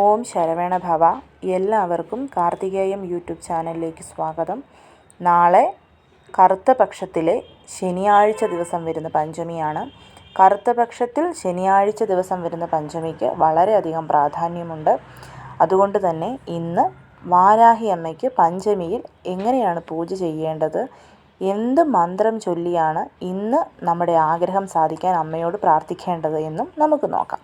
ഓം ശരവണ ഭവ. എല്ലാവർക്കും കാർത്തികേയം യൂട്യൂബ് ചാനലിലേക്ക് സ്വാഗതം. നാളെ കറുത്ത പക്ഷത്തിലെ ശനിയാഴ്ച ദിവസം വരുന്ന പഞ്ചമിയാണ്. കറുത്ത പക്ഷത്തിൽ ശനിയാഴ്ച ദിവസം വരുന്ന പഞ്ചമിക്ക് വളരെയധികം പ്രാധാന്യമുണ്ട്. അതുകൊണ്ട് തന്നെ ഇന്ന് വാരാഹി അമ്മയ്ക്ക് പഞ്ചമിയിൽ എങ്ങനെയാണ് പൂജ ചെയ്യേണ്ടത്? എന്ത് മന്ത്രം ചൊല്ലിയാണ് ഇന്ന് നമ്മുടെ ആഗ്രഹം സാധിക്കാൻ അമ്മയോട് പ്രാർത്ഥിക്കേണ്ടത് എന്നും നമുക്ക് നോക്കാം.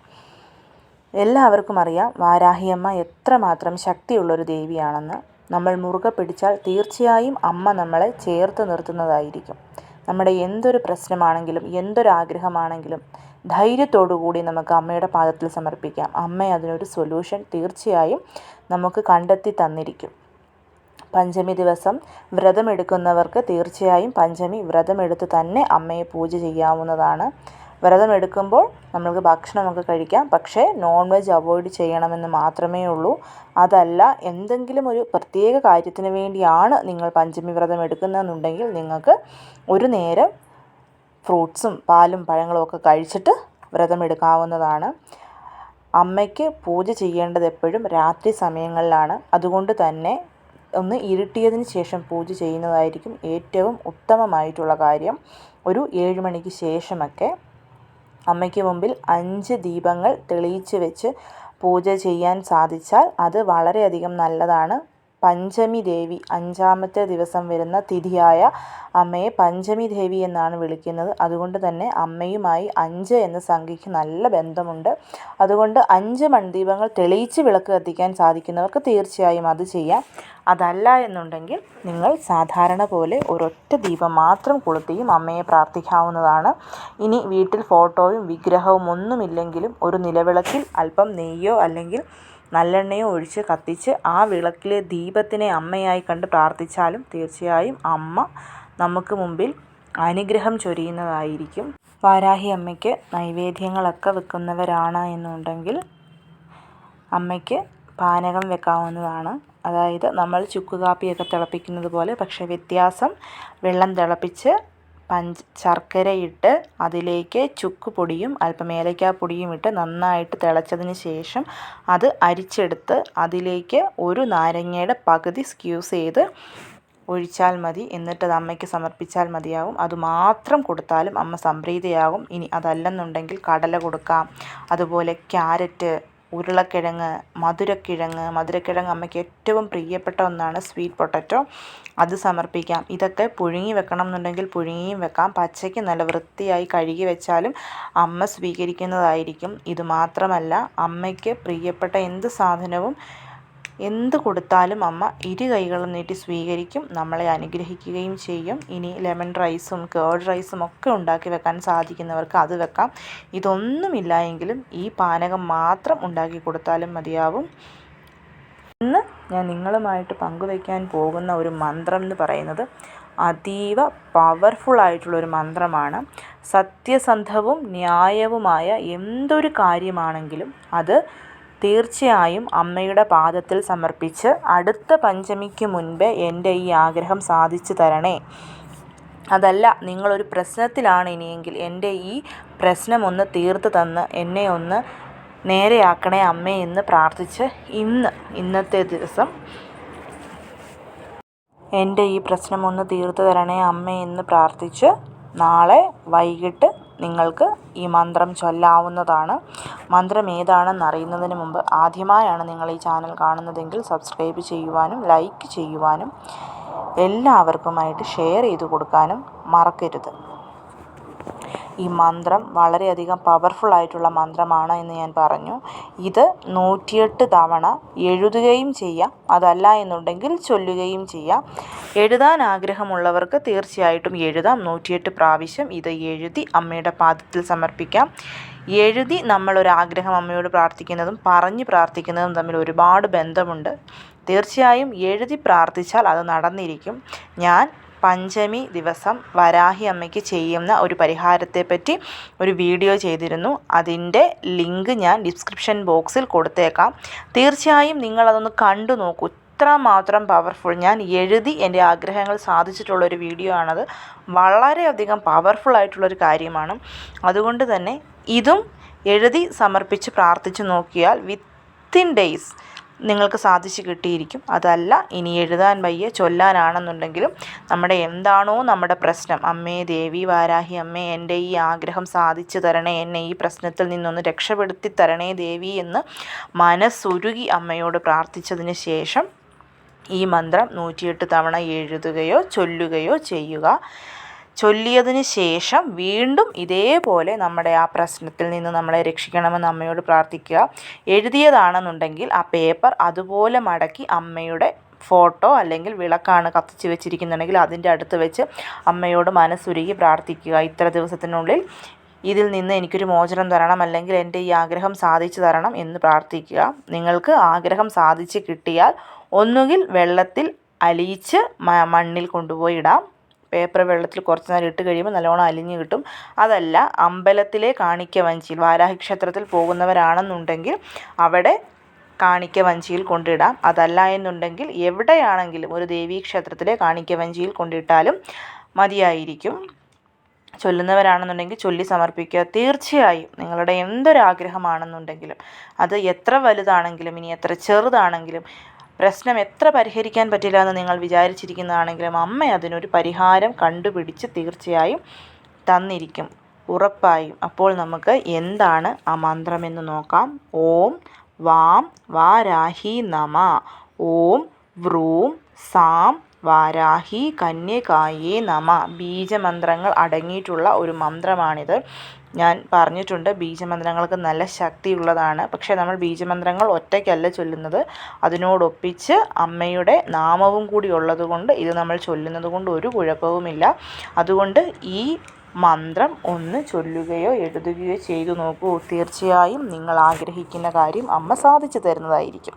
എല്ലാവർക്കും അറിയാം വാരാഹിയമ്മ എത്രമാത്രം ശക്തിയുള്ളൊരു ദേവിയാണെന്ന്. നമ്മൾ മുറുകെ പിടിച്ചാൽ തീർച്ചയായും അമ്മ നമ്മളെ ചേർത്ത് നിർത്തുന്നതായിരിക്കും. നമ്മുടെ എന്തൊരു പ്രശ്നമാണെങ്കിലും എന്തൊരാഗ്രഹമാണെങ്കിലും ധൈര്യത്തോടു കൂടി നമുക്ക് അമ്മയുടെ പാദത്തിൽ സമർപ്പിക്കാം. അമ്മ അതിനൊരു സൊല്യൂഷൻ തീർച്ചയായും നമുക്ക് കണ്ടെത്തി തന്നിരിക്കും. പഞ്ചമി ദിവസം വ്രതമെടുക്കുന്നവർക്ക് തീർച്ചയായും പഞ്ചമി വ്രതമെടുത്ത് തന്നെ അമ്മയെ പൂജ ചെയ്യാവുന്നതാണ്. വ്രതമെടുക്കുമ്പോൾ നമ്മൾക്ക് ഭക്ഷണമൊക്കെ കഴിക്കാം. പക്ഷേ നോൺ വെജ് അവോയ്ഡ് ചെയ്യണമെന്ന് മാത്രമേ ഉള്ളൂ. അതല്ല എന്തെങ്കിലും ഒരു പ്രത്യേക കാര്യത്തിന് വേണ്ടിയാണ് നിങ്ങൾ പഞ്ചമി വ്രതം എടുക്കുന്നതെന്നുണ്ടെങ്കിൽ നിങ്ങൾക്ക് ഒരു നേരം ഫ്രൂട്ട്സും പാലും പഴങ്ങളും ഒക്കെ കഴിച്ചിട്ട് വ്രതം എടുക്കാവുന്നതാണ്. അമ്മയ്ക്ക് പൂജ ചെയ്യേണ്ടത് എപ്പോഴും രാത്രി സമയങ്ങളിലാണ്. അതുകൊണ്ട് തന്നെ ഒന്ന് ഇരുട്ടിയതിന് ശേഷം പൂജ ചെയ്യുന്നതായിരിക്കും ഏറ്റവും ഉത്തമമായിട്ടുള്ള കാര്യം. ഒരു ഏഴ് മണിക്ക് ശേഷമൊക്കെ അമ്മയ്ക്ക് മുമ്പിൽ അഞ്ച് ദീപങ്ങൾ തെളിയിച്ച് വെച്ച് പൂജ ചെയ്യാൻ സാധിച്ചാൽ അത് വളരെയധികം നല്ലതാണ്. പഞ്ചമി ദേവി അഞ്ചാമത്തെ ദിവസം വരുന്ന തിഥിയായ അമ്മയെ പഞ്ചമി ദേവി എന്നാണ് വിളിക്കുന്നത്. അതുകൊണ്ട് തന്നെ അമ്മയുമായി അഞ്ച് എന്ന സംഖ്യയ്ക്ക് നല്ല ബന്ധമുണ്ട്. അതുകൊണ്ട് അഞ്ച് മൺദീപങ്ങൾ തെളിയിച്ച് വിളക്ക് കത്തിക്കാൻ സാധിക്കുന്നവർക്ക് തീർച്ചയായും അത് ചെയ്യാം. അതല്ല എന്നുണ്ടെങ്കിൽ നിങ്ങൾ സാധാരണ പോലെ ഒരൊറ്റ ദീപം മാത്രം കൊളുത്തിയും അമ്മയെ പ്രാർത്ഥിക്കാവുന്നതാണ്. ഇനി വീട്ടിൽ ഫോട്ടോയും വിഗ്രഹവും ഒന്നുമില്ലെങ്കിലും ഒരു നിലവിളക്കിൽ അല്പം നെയ്യോ അല്ലെങ്കിൽ നല്ലെണ്ണയോ ഒഴിച്ച് കത്തിച്ച് ആ വിളക്കിലെ ദീപത്തിനെ അമ്മയായി കണ്ട് പ്രാർത്ഥിച്ചാലും തീർച്ചയായും അമ്മ നമുക്ക് മുമ്പിൽ അനുഗ്രഹം ചൊരിയുന്നതായിരിക്കും. വാരാഹി അമ്മയ്ക്ക് നൈവേദ്യങ്ങളൊക്കെ വെക്കുന്നവരാണ് എന്നുണ്ടെങ്കിൽ അമ്മയ്ക്ക് പാനകം വെക്കാവുന്നതാണ്. അതായത് നമ്മൾ ചുക്ക് കാപ്പിയൊക്കെ തിളപ്പിക്കുന്നത് പോലെ പക്ഷേ വ്യത്യാസം വെള്ളം തിളപ്പിച്ച് പഞ്ച് ശർക്കരയിട്ട് അതിലേക്ക് ചുക്ക് പൊടിയും അല്പം ഏലക്കാപ്പൊടിയും ഇട്ട് നന്നായിട്ട് തിളച്ചതിന് ശേഷം അത് അരിച്ചെടുത്ത് അതിലേക്ക് ഒരു നാരങ്ങയുടെ പകുതി സ്ക്യൂസ് ചെയ്ത് ഒഴിച്ചാൽ മതി. എന്നിട്ട് അമ്മയ്ക്ക് സമർപ്പിച്ചാൽ മതിയാവും. അതുമാത്രം കൊടുത്താലും അമ്മ സംപ്രീതിയാകും. ഇനി അതല്ലെന്നുണ്ടെങ്കിൽ കടല കൊടുക്കാം. അതുപോലെ ക്യാരറ്റ് ഉരുളക്കിഴങ്ങ് മധുരക്കിഴങ്ങ് മധുരക്കിഴങ്ങ് അമ്മയ്ക്ക് ഏറ്റവും പ്രിയപ്പെട്ട ഒന്നാണ് സ്വീറ്റ് പൊട്ടറ്റോ അത് സമർപ്പിക്കാം. ഇതൊക്കെ പുഴുങ്ങി വെക്കണം എന്നുണ്ടെങ്കിൽ പുഴുങ്ങിയും വെക്കാം. പച്ചയ്ക്ക് നല്ല വൃത്തിയായി കഴുകി വെച്ചാലും അമ്മ സ്വീകരിക്കുന്നതായിരിക്കും. ഇത് മാത്രമല്ല അമ്മയ്ക്ക് പ്രിയപ്പെട്ട എന്ത് സാധനവും എന്ത് കൊടുത്താലും അമ്മ ഇരു കൈകളും നീട്ടി സ്വീകരിക്കും നമ്മളെ അനുഗ്രഹിക്കുകയും ചെയ്യും. ഇനി ലെമൺ റൈസും കേർഡ് റൈസും ഒക്കെ ഉണ്ടാക്കി വെക്കാൻ സാധിക്കുന്നവർക്ക് അത് വെക്കാം. ഇതൊന്നുമില്ല എങ്കിലും ഈ പാനകം മാത്രം ഉണ്ടാക്കി കൊടുത്താലും മതിയാവും. ഇന്ന് ഞാൻ നിങ്ങളുമായിട്ട് പങ്കുവയ്ക്കാൻ പോകുന്ന ഒരു മന്ത്രം എന്ന് പറയുന്നത് അതീവ പവർഫുൾ ആയിട്ടുള്ളൊരു മന്ത്രമാണ്. സത്യസന്ധവും ന്യായവുമായ എന്തൊരു കാര്യമാണെങ്കിലും അത് തീർച്ചയായും അമ്മയുടെ പാദത്തിൽ സമർപ്പിച്ച് അടുത്ത പഞ്ചമിക്ക് മുൻപേ എന്റെ ഈ ആഗ്രഹം സാധിച്ചു തരണേ. അതല്ല നിങ്ങളൊരു പ്രശ്നത്തിലാണ് ഇനിയെങ്കിൽ എന്റെ ഈ പ്രശ്നം ഒന്ന് തീർത്ത് തന്ന് എന്നെ ഒന്ന് നേരെയാക്കണേ അമ്മേ എന്ന് പ്രാർത്ഥിച്ച് ഇന്ന് ഇന്നത്തെ ദിവസം എന്റെ ഈ പ്രശ്നം ഒന്ന് തീർത്ത് തരണേ അമ്മേ എന്ന് പ്രാർത്ഥിച്ച് നാളെ വൈകിട്ട് നിങ്ങൾക്ക് ഈ മന്ത്രം ചൊല്ലാവുന്നതാണ്. മന്ത്രം ഏതാണെന്ന് അറിയുന്നതിന് മുമ്പ് ആദ്യമായാണ് നിങ്ങൾ ഈ ചാനൽ കാണുന്നതെങ്കിൽ സബ്സ്ക്രൈബ് ചെയ്യുവാനും ലൈക്ക് ചെയ്യുവാനും എല്ലാവർക്കുമായിട്ട് ഷെയർ ചെയ്ത് കൊടുക്കാനും മറക്കരുത്. ഈ മന്ത്രം വളരെയധികം പവർഫുൾ ആയിട്ടുള്ള മന്ത്രമാണ് എന്ന് ഞാൻ പറഞ്ഞു. ഇത് നൂറ്റിയെട്ട് തവണ എഴുതുകയും ചെയ്യാം. അതല്ല എന്നുണ്ടെങ്കിൽ ചൊല്ലുകയും ചെയ്യാം. എഴുതാൻ ആഗ്രഹമുള്ളവർക്ക് തീർച്ചയായിട്ടും എഴുതാം. നൂറ്റിയെട്ട് പ്രാവശ്യം ഇത് എഴുതി അമ്മയുടെ പാദത്തിൽ സമർപ്പിക്കാം. എഴുതി നമ്മളൊരാഗ്രഹം അമ്മയോട് പ്രാർത്ഥിക്കുന്നതും പറഞ്ഞ് പ്രാർത്ഥിക്കുന്നതും തമ്മിൽ ഒരുപാട് ബന്ധമുണ്ട്. തീർച്ചയായും എഴുതി പ്രാർത്ഥിച്ചാൽ അത് നടന്നിരിക്കും. ഞാൻ പഞ്ചമി ദിവസം വരാഹി അമ്മയ്ക്ക് ചെയ്യുന്ന ഒരു പരിഹാരത്തെപ്പറ്റി ഒരു വീഡിയോ ചെയ്തിരുന്നു. അതിന്റെ ലിങ്ക് ഞാൻ ഡിസ്ക്രിപ്ഷൻ ബോക്സിൽ കൊടുത്തേക്കാം. തീർച്ചയായും നിങ്ങളതൊന്ന് കണ്ടു നോക്കൂ. ഇത്രമാത്രം പവർഫുൾ. ഞാൻ എഴുതി എന്റെ ആഗ്രഹങ്ങൾ സാധിച്ചിട്ടുള്ള ഒരു വീഡിയോ ആണത്. വളരെയധികം പവർഫുൾ ആയിട്ടുള്ളൊരു കാര്യമാണ്. അതുകൊണ്ട് തന്നെ ഇതും എഴുതി സമർപ്പിച്ച് പ്രാർത്ഥിച്ച് നോക്കിയാൽ വിത്തിൻ ഡേയ്സ് നിങ്ങൾക്ക് സാധിച്ചു കിട്ടിയിരിക്കും. അതല്ല ഇനി എഴുതാൻ വയ്യ ചൊല്ലാനാണെന്നുണ്ടെങ്കിലും നമ്മുടെ എന്താണോ നമ്മുടെ പ്രശ്നം. അമ്മേ ദേവി വാരാഹി അമ്മേ എന്റെ ഈ ആഗ്രഹം സാധിച്ചു തരണേ എന്നെ ഈ പ്രശ്നത്തിൽ നിന്നൊന്ന് രക്ഷപ്പെടുത്തി തരണേ ദേവി എന്ന് മനസ്സുരുകി അമ്മയോട് പ്രാർത്ഥിച്ചതിന് ശേഷം ഈ മന്ത്രം നൂറ്റിയെട്ട് തവണ എഴുതുകയോ ചൊല്ലുകയോ ചെയ്യുക. ചൊല്ലിയതിന് ശേഷം വീണ്ടും ഇതേപോലെ നമ്മുടെ ആ പ്രശ്നത്തിൽ നിന്ന് നമ്മളെ രക്ഷിക്കണമെന്ന് അമ്മയോട് പ്രാർത്ഥിക്കുക. എഴുതിയതാണെന്നുണ്ടെങ്കിൽ ആ പേപ്പർ അതുപോലെ മടക്കി അമ്മയുടെ ഫോട്ടോ അല്ലെങ്കിൽ വിളക്കാണ് കത്തിച്ച് വെച്ചിരിക്കുന്നുണ്ടെങ്കിൽ അതിന്റെ അടുത്ത് വെച്ച് അമ്മയോട് മനസ്സുരുകി പ്രാർത്ഥിക്കുക. ഇത്ര ദിവസത്തിനുള്ളിൽ ഇതിൽ നിന്ന് എനിക്കൊരു മോചനം തരണം അല്ലെങ്കിൽ എന്റെ ഈ ആഗ്രഹം സാധിച്ചു തരണം എന്ന് പ്രാർത്ഥിക്കുക. നിങ്ങൾക്ക് ആഗ്രഹം സാധിച്ച് കിട്ടിയാൽ ഒന്നുകിൽ വെള്ളത്തിൽ അലിയിച്ച് മണ്ണിൽ കൊണ്ടുപോയി ഇടാം. പേപ്പർ വെള്ളത്തിൽ കുറച്ച് നേരം ഇട്ട് കഴിയുമ്പോൾ നല്ലോണം അലിഞ്ഞു കിട്ടും. അതല്ല അമ്പലത്തിലെ കാണിക്ക വഞ്ചിയിൽ വാരാഹി ക്ഷേത്രത്തിൽ പോകുന്നവരാണെന്നുണ്ടെങ്കിൽ അവിടെ കാണിക്ക വഞ്ചിയിൽ കൊണ്ടിടാം. അതല്ല എന്നുണ്ടെങ്കിൽ എവിടെയാണെങ്കിലും ഒരു ദേവീ ക്ഷേത്രത്തിലെ കാണിക്ക വഞ്ചിയിൽ കൊണ്ടിട്ടാലും മതിയായിരിക്കും. ചൊല്ലുന്നവരാണെന്നുണ്ടെങ്കിൽ ചൊല്ലി സമർപ്പിക്കുക. തീർച്ചയായും നിങ്ങളുടെ എന്തൊരാഗ്രഹമാണെന്നുണ്ടെങ്കിലും അത് എത്ര വലുതാണെങ്കിലും ഇനി എത്ര ചെറുതാണെങ്കിലും പ്രശ്നം എത്ര പരിഹരിക്കാൻ പറ്റില്ല എന്ന് നിങ്ങൾ വിചാരിച്ചിരിക്കുന്നതാണെങ്കിലും അമ്മ അതിനൊരു പരിഹാരം കണ്ടുപിടിച്ച് തീർച്ചയായും തന്നിരിക്കും. ഉറപ്പായും. അപ്പോൾ നമുക്ക് എന്താണ് ആ മന്ത്രമെന്ന് നോക്കാം. ഓം വാം വാരാഹി നമ. ഓം വ്രൂം സാം വാരാഹി കന്യകായേ നമ. ബീജമന്ത്രങ്ങൾ അടങ്ങിയിട്ടുള്ള ഒരു മന്ത്രമാണിത്. ഞാൻ പറഞ്ഞിട്ടുണ്ട് ബീജമന്ത്രങ്ങൾക്ക് നല്ല ശക്തിയുള്ളതാണ്. പക്ഷേ നമ്മൾ ബീജമന്ത്രങ്ങൾ ഒറ്റയ്ക്കല്ല ചൊല്ലുന്നത്. അതിനോടൊപ്പിച്ച് അമ്മയുടെ നാമവും കൂടി ഉള്ളതുകൊണ്ട് ഇത് നമ്മൾ ചൊല്ലുന്നത് കൊണ്ട് ഒരു കുഴപ്പവുമില്ല. അതുകൊണ്ട് ഈ മന്ത്രം ഒന്ന് ചൊല്ലുകയോ എഴുതുകയോ ചെയ്തു നോക്കൂ. തീർച്ചയായും നിങ്ങൾ ആഗ്രഹിക്കുന്ന കാര്യം അമ്മ സാധിച്ചു തരുന്നതായിരിക്കും.